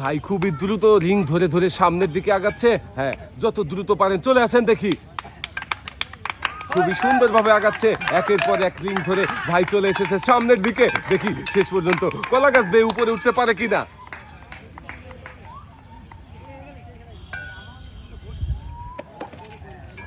ভাই খুবই দ্রুত রিং ধরে ধরে সামনের দিকে আগাচ্ছে। হ্যাঁ যত দ্রুত পারেন, চলে আসেন দেখি। খুবই সুন্দরভাবে আগাচ্ছে। একের পর এক রিং ধরে ভাই চলে এসেছে সামনের দিকে। দেখি, শেষ পর্যন্ত কলা গাছ বেয়ে উপরে উঠতে পারে কিনা।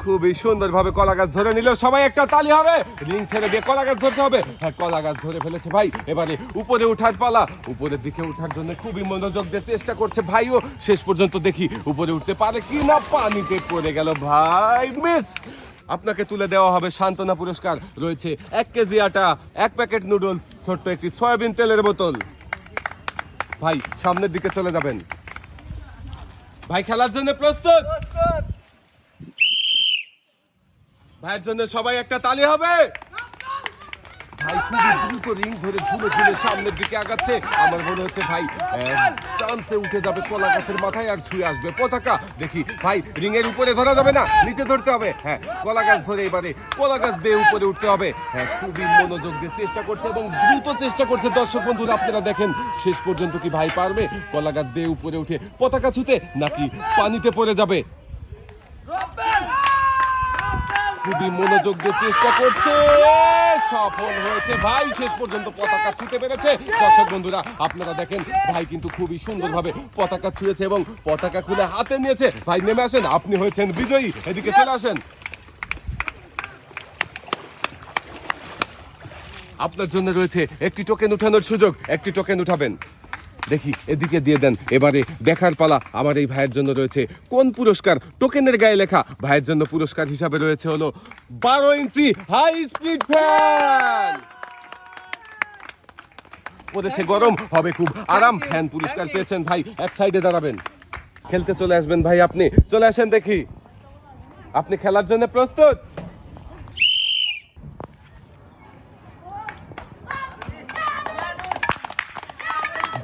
খুবই সুন্দরভাবে কলা গাছ ধরে নিল। সবাই একটা তালি হবে। রিং ছেড়ে দিয়ে কলা গাছ ধরতে হবে। হ্যাঁ কলা গাছ ধরে ফেলেছে ভাই। এবারে উপরে উঠার পালা। উপরের দিকে ওঠার জন্য খুবই মনোযোগ দিয়ে চেষ্টা করছে ভাইও। শেষ পর্যন্ত দেখি উপরে উঠতে পারে কি না পানিতে পড়ে গেল ভাই। মিস, আপনাকে তুলে দেওয়া হবে সান্ত্বনা পুরস্কার। রয়েছে এক কেজি আটা, এক প্যাকেট নুডলস, ছোট্ট একটি সয়াবিন তেলের বোতল। ভাই, সামনের দিকে চলে যাবেন। ভাই, খেলার জন্য প্রস্তুত? ভাইয়ের জন্য সবাই একটা তালি হবে। ভাই দ্রুত রিং ধরে ঝুলে ঝুলে সামনের দিকে আগাচ্ছে। আমার মনে হচ্ছে ভাই চান্সে উঠে যাবে কলা গাছের মাথায় আর ছুঁয়ে আসবে। পতাকা, দেখি, ভাই রিং এর উপরে ধরা যাবে না? নিচে ধরতে হবে। হ্যাঁ কলা গাছ ধরে এবারে কলা গাছ বেয়ে উপরে উঠতে হবে। হ্যাঁ খুবই মনোযোগ দিয়ে চেষ্টা করছে এবং দ্রুত চেষ্টা করছে। দর্শক বন্ধুরা, আপনারা দেখেন, শেষ পর্যন্ত কি ভাই পারবে? কলা গাছ বেয়ে উপরে উঠে পতাকা ছুতে নাকি পানিতে পড়ে যাবে? খুবই মনোযোগ দিয়ে চেষ্টা করছে। সফল হয়েছে ভাই, শেষ পর্যন্ত পতাকা ছুঁতে পেরেছে। দর্শক বন্ধুরা, আপনারা দেখেন, ভাই কিন্তু খুবই সুন্দরভাবে পতাকা ছুঁয়েছে এবং পতাকা খুলে হাতে নিয়েছে। ভাই, নেমে আসেন, আপনি হয়েছেন বিজয়ী। এদিকে চলে আসেন। আপনার জন্য রয়েছে একটি টোকেন উঠানোর সুযোগ, একটি টোকেন উঠাবেন। দেখি, এদিকে দিয়ে দেন। এবারে দেখার পালা আমার এই ভাইয়ের জন্য রয়েছে। কোন পুরস্কার? টোকেনের গায়ে লেখা। ভাইয়ের জন্য পুরস্কার হিসাবে রয়েছে হলো বারো ইঞ্চি হাই স্পিড ফ্যান। পড়েছে গরম, হবে খুব আরাম। ফ্যান পুরস্কার পেয়েছেন ভাই, এক সাইডে দাঁড়াবেন। খেলতে চলে আসবেন ভাই আপনি। চলে আসেন দেখি। আপনি খেলার জন্য প্রস্তুত?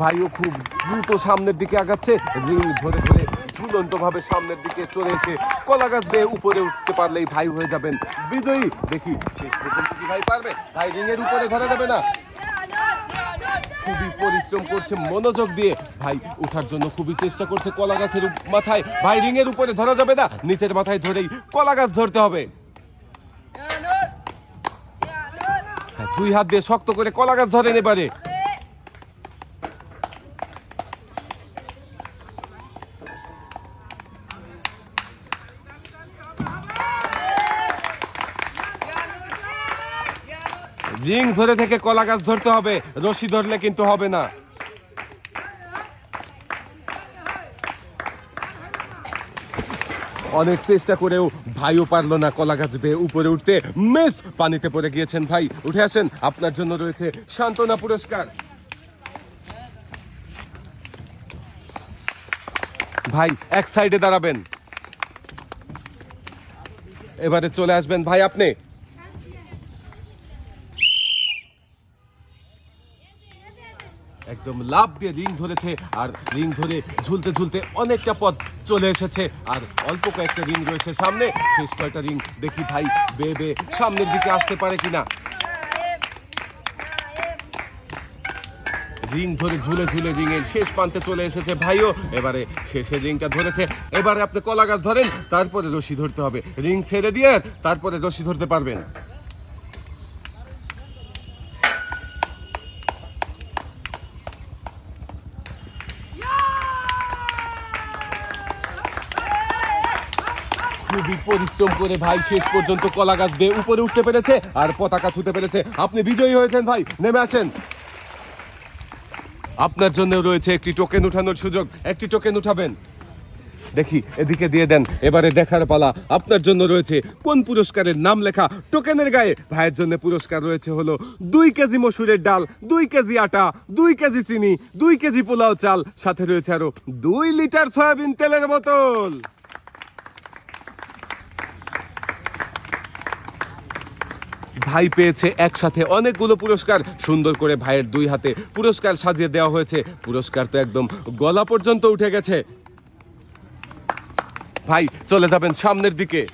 ভাইও খুব দ্রুত সামনের দিকে আগাচ্ছে। রিং ধরে ধরে ঝুলন্ত ভাবে সামনের দিকে চলে এসে কলা গাছ বেয়ে উপরে উঠতে পারলেই ভাই হয়ে যাবেন বিজয়ী। দেখি শেষ পর্যন্ত কি ভাই পারবে? ভাই রিং এর উপরে ধরা যাবে না। খুবই পরিশ্রম করছে মনোযোগ দিয়ে ভাই ওঠার জন্য খুবই চেষ্টা করছে কলা গাছের মাথায়। ভাই রিং এর উপরে ধরা যাবে না নিচের মাথায় ধরেই কলা গাছ ধরতে হবে। হ্যাঁ, দুই হাত দিয়ে শক্ত করে কলা গাছ ধরেন এবারে। রিং ধরে থেকে কলা গাছ ধরতে হবে, রশি ধরলে কিন্তু হবে না। অনেক চেষ্টা করেও ভাইও পারল না কলা গাছ বেয়ে উপরে উঠতে। মিস, পানিতে পড়ে গিয়েছেন ভাই। উঠে আসেন, আপনার জন্য রয়েছে সান্ত্বনা পুরস্কার। ভাই, এক সাইডে দাঁড়াবেন। এবারে চলে আসবেন ভাই আপনি। একদম লাভ দিয়ে রিং ধরেছে আর রিং ধরে ঝুলতে ঝুলতে অনেকটা পথ চলে এসেছে আর অল্প কয়েকটা রিং রয়েছে সামনে। শেষ কয়েকটা রিং দেখি ভাই বেয়ে বেয়ে সামনের দিকে আসতে পারে কিনা। রিং ধরে ঝুলে ঝুলে রিং এর শেষ প্রান্তে চলে এসেছে ভাইও। এবারে শেষে রিংটা ধরেছে। এবারে আপনি কলা গাছ ধরেন, তারপরে রশি ধরতে হবে। রিং ছেড়ে দিয়ে তারপরে রশি ধরতে পারবেন। খুবই পরিশ্রম করে ভাই, শেষ পর্যন্ত কলা গাছ বেয়ে উপরে উঠতে পেরেছে আর পতাকা ছুতে পেরেছে। আপনি বিজয়ী হয়েছেন ভাই, নেমে আসেন। আপনার জন্য রয়েছে একটি টোকেন উঠানোর সুযোগ। একটি টোকেন উঠাবেন। দেখি, এদিকে দিয়ে দেন। এবারে দেখার পালা। আপনার জন্য রয়েছে কোন পুরস্কারের নাম লেখা টোকেনের গায়ে? ভাইয়ের জন্য পুরস্কার রয়েছে হলো দুই কেজি মসুরের ডাল, দুই কেজি আটা, দুই কেজি চিনি, দুই কেজি পোলাও চাল। সাথে রয়েছে আরও দুই লিটার সয়াবিন তেলের বোতল। ভাই পেয়েছে একসাথে অনেকগুলো পুরস্কার। সুন্দর করে ভাইয়ের দুই হাতে পুরস্কার সাজিয়ে দেওয়া হয়েছে। পুরস্কার তো একদম গলা পর্যন্ত উঠে গেছে। ভাই, চলে যাবেন সামনের দিকে।